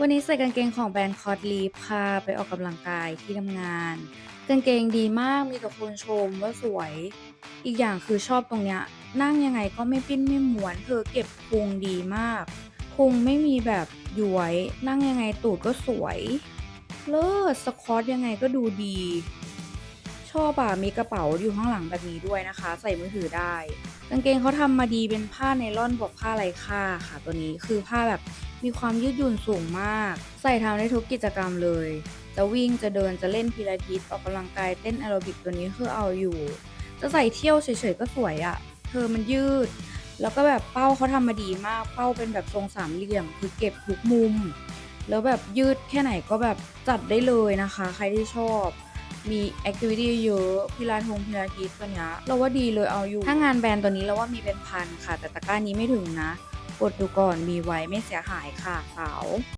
วันนี้ใส่กางเกงของแบรนด์คอร์ดลีฟค่ะไปออกกำลังกายที่ทำงาน กางเกงดีมากมีแต่คนชมว่าสวย อีกอย่างคือชอบตรงเนี้ยนั่งยังไงก็ไม่ปิ้นไม่หมวนเธอเก็บพุงดีมากพุงไม่มีแบบย้วย นั่งยังไงตูดก็สวย เลิศสคอตยังไงก็ดูดี ชอบอะมีกระเป๋าอยู่ข้างหลังแบบนี้ด้วยนะคะ ใส่มือถือได้กางเกงเขาทำมาดีเป็นผ้าไนล่อนบวกผ้าไรค่าค่ะ ตัวนี้คือผ้าแบบ มีความยืดหยุ่นสูงมาก ใส่ทำได้ทุกกิจกรรมเลย จะวิ่งจะเดินจะเล่นพิลาทิสออกกำลังกายเต้นแอโรบิกตัวนี้คือเอาอยู่ จะใส่เที่ยวเฉยๆก็สวยอะ่ะ เธอมันยืด แล้วก็แบบเป้าเขาทำมาดีมาก เป้าเป็นแบบทรงสามเหลี่ยม คือเก็บทุกมุม แล้วแบบยืดแค่ไหนก็แบบจัดได้เลยนะคะ ใครที่ชอบมีแอคทิวิตี้เยอะพิลาทงพิลาทิสตัวนี้เราว่าดีเลยเอาอยู่ ถ้างานแบรนด์ตัวนี้เราว่ามีเป็นพันค่ะ แต่ตะกร้านี้ไม่ถึงนะ กดดูก่อนมีไว้ไม่เสียหายค่ะสาว